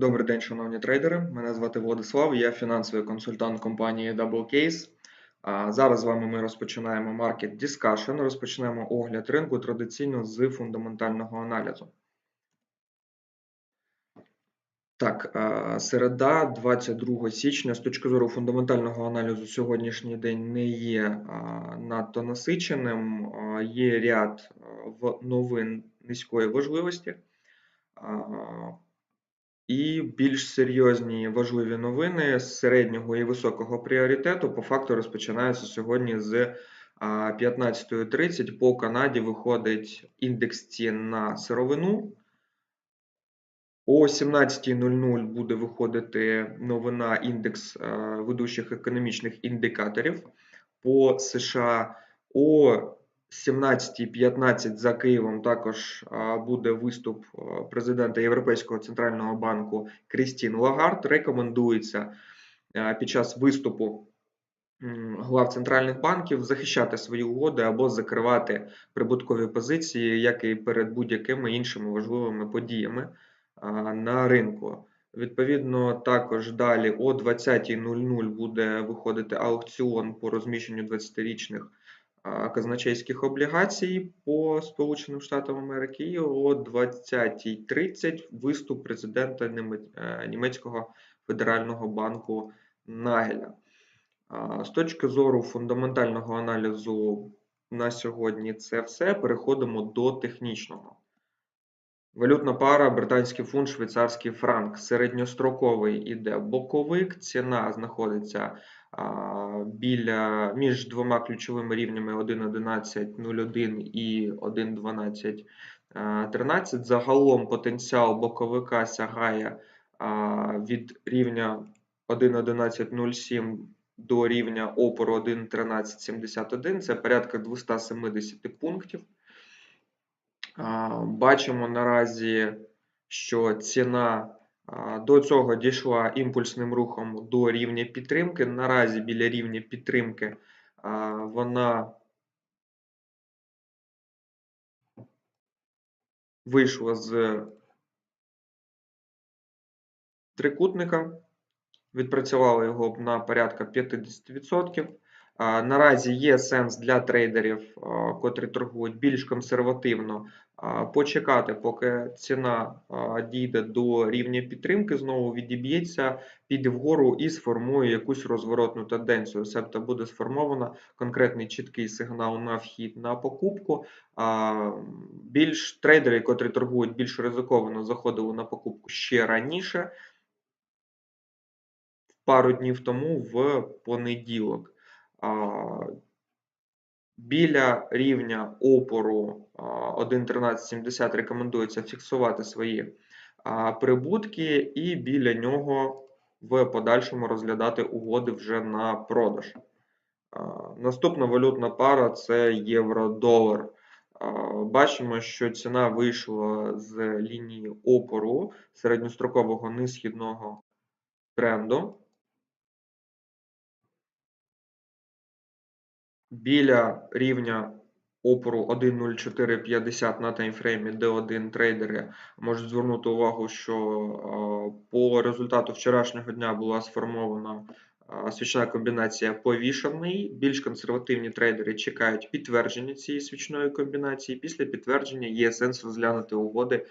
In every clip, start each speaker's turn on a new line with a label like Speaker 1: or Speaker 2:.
Speaker 1: Добрий день, шановні трейдери. Мене звати Владислав, я фінансовий консультант компанії Double Case. Зараз з вами ми розпочинаємо Market Discussion, розпочнемо огляд ринку традиційно з фундаментального аналізу. Так, середа, 22 січня, з точки зору фундаментального аналізу, сьогоднішній день не є надто насиченим. Є ряд новин низької важливості. І більш серйозні важливі новини з середнього і високого пріоритету по факту розпочинаються сьогодні з 15.30. По Канаді виходить індекс цін на сировину. О 17.00 буде виходити новина індекс ведучих економічних індикаторів по США. О 17.15 за Києвом також е, буде виступ е, президента Європейського центрального банку Крістін Лагард. Рекомендується під час виступу глав центральних банків захищати свої угоди або закривати прибуткові позиції, як і перед будь-якими іншими важливими подіями на ринку. Відповідно, також далі о 20.00 буде виходити аукціон по розміщенню 20-річних казначейських облігацій по Сполученим Штатам Америки, і о 20.30 виступ президента е, Німецького федерального банку Нагеля. З точки зору фундаментального аналізу на сьогодні це все. Переходимо до технічного. Валютна пара британський фунт, швейцарський франк. Середньостроковий іде боковик. Ціна знаходиться біля між двома ключовими рівнями 1.11.01 і 1.12.13. Загалом потенціал боковика сягає від рівня 1.11.07 до рівня опору 1.13.71. Це порядка 270 пунктів. Бачимо наразі, що ціна до цього дійшла імпульсним рухом до рівня підтримки. Наразі біля рівня підтримки вона вийшла з трикутника, відпрацювала його на порядка 50%. Наразі є сенс для трейдерів, котрі торгують більш консервативно, почекати, поки ціна дійде до рівня підтримки, знову відіб'ється, піде вгору і сформує якусь розворотну тенденцію. Себто буде сформовано конкретний чіткий сигнал на вхід на покупку. Більш трейдери, котрі торгують більш ризиковано, заходили на покупку ще раніше, пару днів тому в понеділок. Біля рівня опору 1.1370 рекомендується фіксувати свої прибутки, і біля нього в подальшому розглядати угоди вже на продаж. Наступна валютна пара це євро-долар. Бачимо, що ціна вийшла з лінії опору середньострокового несхідного тренду. Біля рівня опору 1.0450 на таймфреймі D1 трейдери можуть звернути увагу, що по результату вчорашнього дня була сформована свічна комбінація повішаний. Більш консервативні трейдери чекають підтвердження цієї свічної комбінації. Після підтвердження є сенс розглянути угоди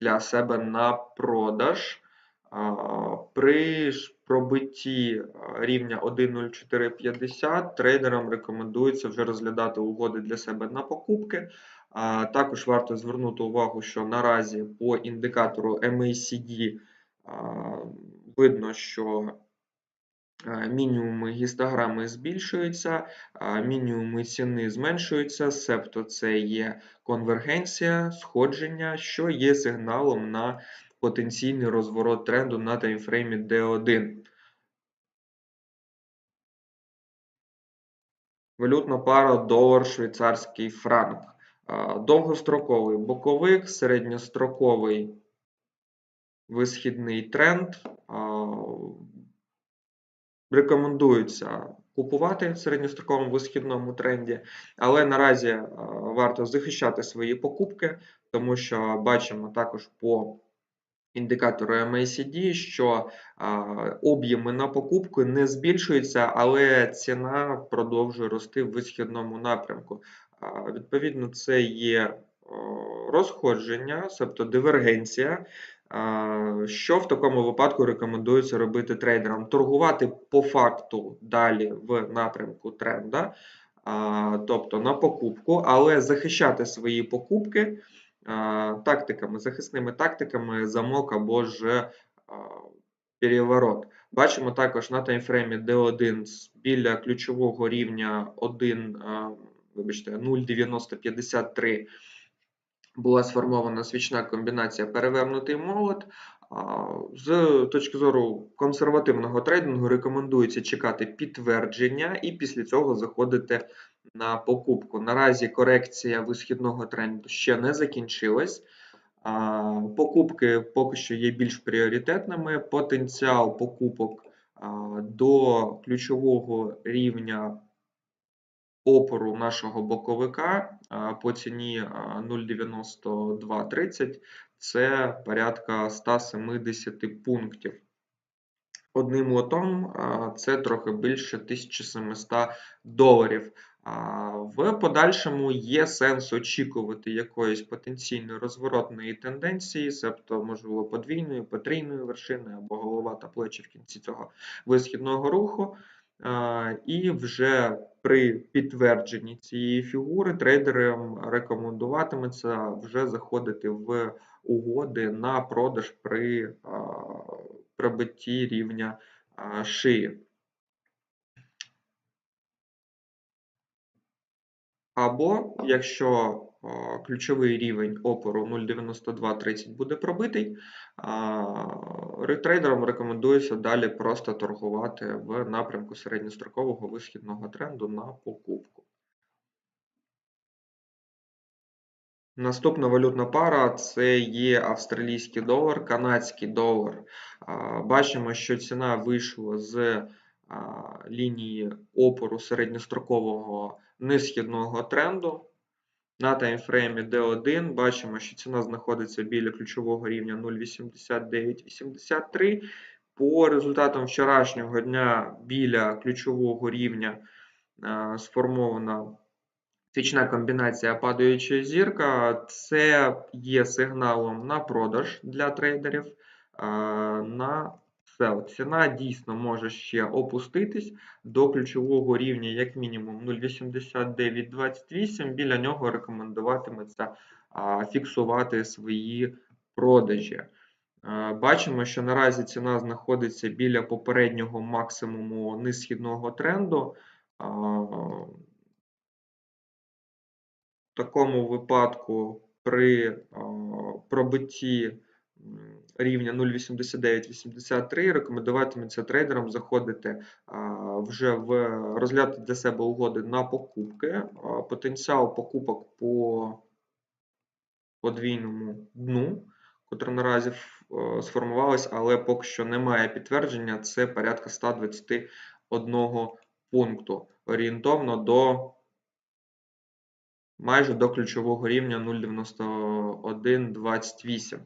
Speaker 1: для себе на продаж. При пробитті рівня 1.0450 трейдерам рекомендується вже розглядати угоди для себе на покупки. Також варто звернути увагу, що наразі по індикатору MACD видно, що мінімуми гістограми збільшуються, мінімуми ціни зменшуються, себто це є конвергенція, сходження, що є сигналом на потенційний розворот тренду на таймфреймі D1. Валютна пара долар швейцарський франк. Довгостроковий боковик, середньостроковий висхідний тренд. Рекомендується купувати в середньостроковому висхідному тренді, але наразі варто захищати свої покупки, тому що бачимо також по індикатору MACD, що об'єми на покупку не збільшуються, але ціна продовжує рости в висхідному напрямку. Відповідно, це є розходження, тобто дивергенція. Що в такому випадку рекомендується робити трейдерам? Торгувати по факту далі в напрямку тренда, тобто на покупку, але захищати свої покупки тактиками, захисними тактиками замок або ж переворот. Бачимо також на таймфреймі D1 біля ключового рівня 1, вибачте, 0,9053 була сформована свічна комбінація перевернутий молот. З точки зору консервативного трейдингу рекомендується чекати підтвердження і після цього заходити на покупку. Наразі корекція висхідного тренду ще не закінчилась. Покупки поки що є більш пріоритетними. Потенціал покупок до ключового рівня опору нашого боковика по ціні 0,9230 це порядка 170 пунктів. Одним лотом це трохи більше 1700 доларів. В подальшому є сенс очікувати якоїсь потенційної розворотної тенденції, тобто, можливо, подвійної, потрійної вершини або голова та плечі в кінці цього висхідного руху. І вже при підтвердженні цієї фігури трейдерам рекомендуватиметься вже заходити в угоди на продаж при пробитті рівня шиї. Або якщо ключовий рівень опору 0,9230 буде пробитий, трейдерам рекомендується далі просто торгувати в напрямку середньострокового висхідного тренду на покупку. Наступна валютна пара це є австралійський долар, канадський долар. Бачимо, що ціна вийшла з лінії опору середньострокового несхідного тренду. На таймфреймі D1 бачимо, що ціна знаходиться біля ключового рівня 0,8983. По результатам вчорашнього дня біля ключового рівня сформована свічна комбінація падаюча зірка. Це є сигналом на продаж для трейдерів. на sell. Ціна дійсно може ще опуститись до ключового рівня, як мінімум 0,8928. Біля нього рекомендуватиметься фіксувати свої продажі. Бачимо, що наразі ціна знаходиться біля попереднього максимуму низхідного тренду. В такому випадку при пробитті рівня 0,8983 рекомендуватиметься трейдерам заходити вже в розглядати для себе угоди на покупки. Потенціал покупок по подвійному дну, котре наразі сформувалось, але поки що немає підтвердження, це порядка 121 пункту. Орієнтовно до майже до ключового рівня 0,9128.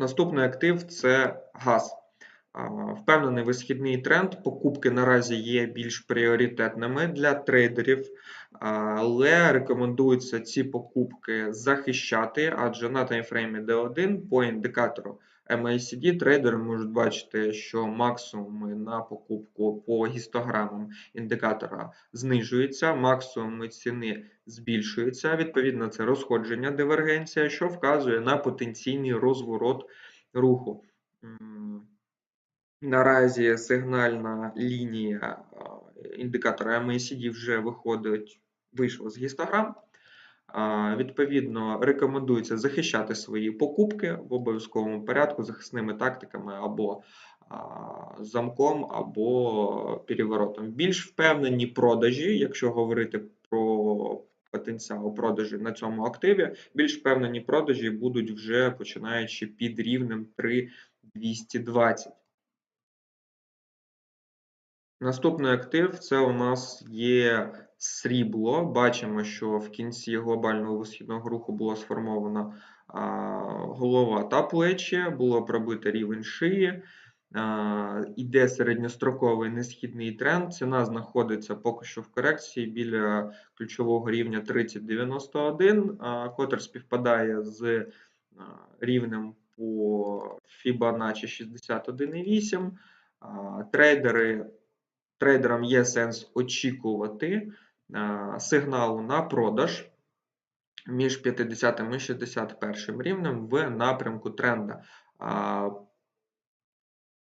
Speaker 1: Наступний актив це газ. Впевнений висхідний тренд. Покупки наразі є більш пріоритетними для трейдерів, але рекомендується ці покупки захищати, адже на таймфреймі D1 по індикатору MACD трейдери можуть бачити, що максимуми на покупку по гістограмам індикатора знижуються, максимуми ціни збільшуються. Відповідно, це розходження дивергенція, що вказує на потенційний розворот руху. Наразі сигнальна лінія індикатора MACD вже виходить, вийшла з гістограм. Відповідно, рекомендується захищати свої покупки в обов'язковому порядку захисними тактиками або замком, або переворотом. Більш впевнені продажі, якщо говорити про потенціал продажі на цьому активі, більш впевнені продажі будуть вже починаючи під рівнем 3,220. Наступний актив це у нас є срібло. Бачимо, що в кінці глобального висхідного руху була сформована голова та плечі, було пробито рівень шиї. Іде середньостроковий несхідний тренд. Ціна знаходиться поки що в корекції біля ключового рівня 3091, котр співпадає з рівнем по Fibonacci 61,8. Трейдери, Трейдерам є сенс очікувати сигналу на продаж між 50 і 61 рівнем в напрямку тренда.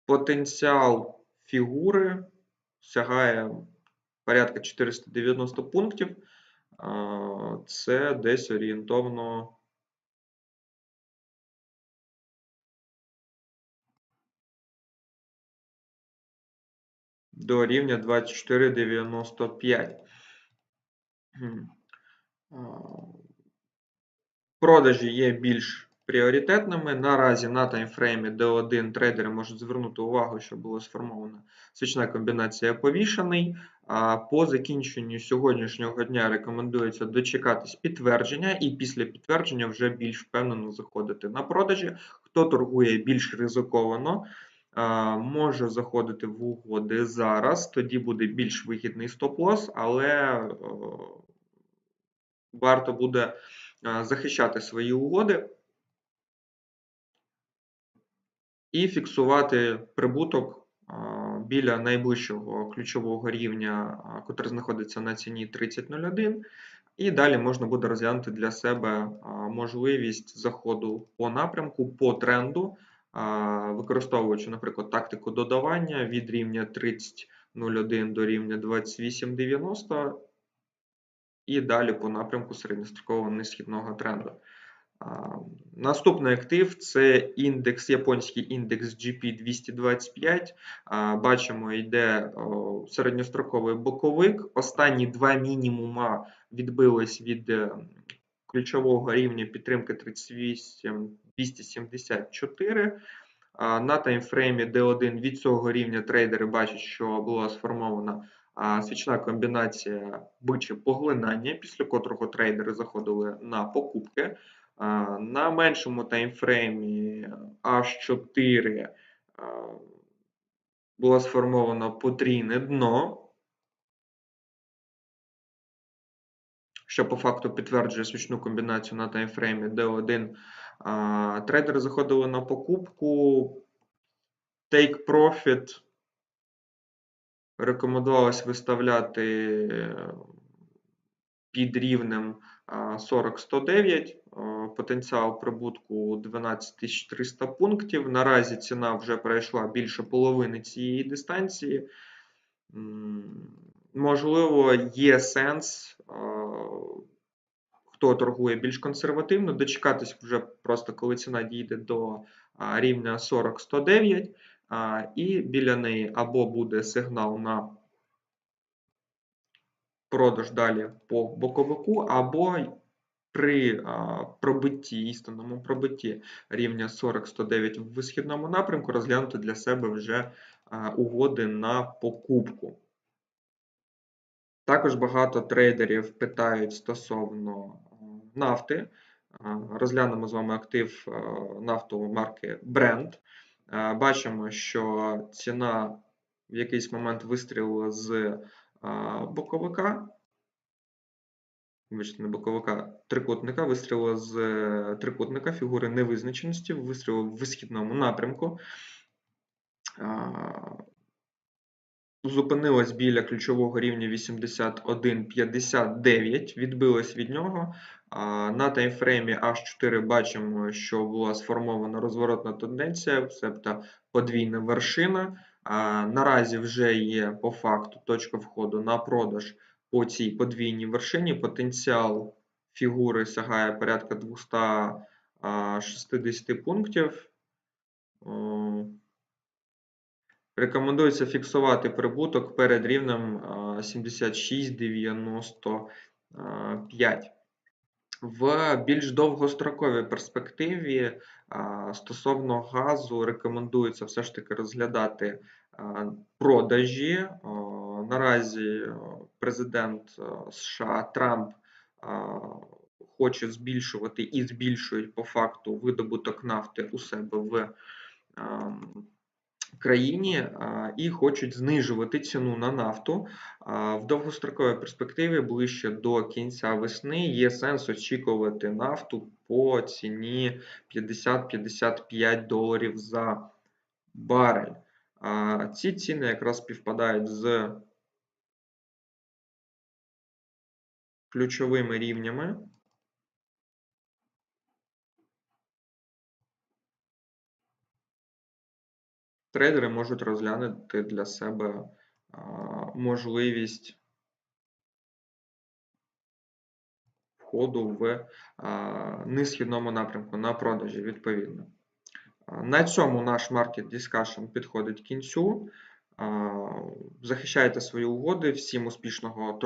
Speaker 1: Потенціал фігури сягає порядка 490 пунктів. Це десь орієнтовно. До рівня 24,95. Продажі є більш пріоритетними. Наразі на таймфреймі D1 трейдери можуть звернути увагу, що була сформована свічна комбінація повішений. А по закінченню сьогоднішнього дня рекомендується дочекатись підтвердження, і після підтвердження вже більш впевнено заходити на продажі. Хто торгує більш ризиковано, може заходити в угоди зараз, тоді буде більш вигідний стоп-лосс, але варто буде захищати свої угоди і фіксувати прибуток біля найближчого ключового рівня, який знаходиться на ціні 30.01. І далі можна буде розглянути для себе можливість заходу по напрямку, по тренду, використовуючи, наприклад, тактику додавання від рівня 30.01 до рівня 28.90 і далі по напрямку середньострокового несхідного тренду. Наступний актив це індекс, японський індекс GP225. Бачимо, йде середньостроковий боковик. Останні два мінімума відбились від е, ключового рівня підтримки 38274. На таймфреймі D1 від цього рівня трейдери бачать, що була сформована свічна комбінація биче поглинання, після котрого трейдери заходили на покупки. На меншому таймфреймі H4 було сформовано потрійне дно, що по факту підтверджує свічну комбінацію на таймфреймі D1. Трейдери заходили на покупку. Take Profit рекомендувалось виставляти під рівнем 40-109, потенціал прибутку 12300 пунктів. Наразі ціна вже перейшла більше половини цієї дистанції. Можливо, є сенс, хто торгує більш консервативно, дочекатись вже просто коли ціна дійде до рівня 40-109, і біля неї або буде сигнал на продаж далі по боковику, або при пробитті, істинному пробитті рівня 40-109 в висхідному напрямку розглянути для себе вже угоди на покупку. Також багато трейдерів питають стосовно нафти. Розглянемо з вами актив нафтової марки Brent. Бачимо, що ціна в якийсь момент вистрілила з боковика, вибачте, не боковика, трикутника, вистрілила з е, трикутника фігури невизначеності, вистрілила в висхідному напрямку. Зупинилась біля ключового рівня 81,59, відбилась від нього. На таймфреймі H4 бачимо, що була сформована розворотна тенденція, себто подвійна вершина. Наразі вже є по факту точка входу на продаж по цій подвійній вершині. Потенціал фігури сягає порядка 260 пунктів. Рекомендується фіксувати прибуток перед рівнем 76,95. В більш довгостроковій перспективі стосовно газу рекомендується все ж таки розглядати продажі. Наразі президент США Трамп хоче збільшувати і збільшують по факту видобуток нафти у себе в ам, країні і хочуть знижувати ціну на нафту. В довгостроковій перспективі ближче до кінця весни є сенс очікувати нафту по ціні 50-55 доларів за барель. Ці ціни якраз співпадають з ключовими рівнями. Трейдери можуть розглянути для себе можливість входу в а, несхідному напрямку на продажі відповідно. На цьому наш Market Discussion підходить кінцю. Захищайте свої угоди. Всім успішного торгівлі.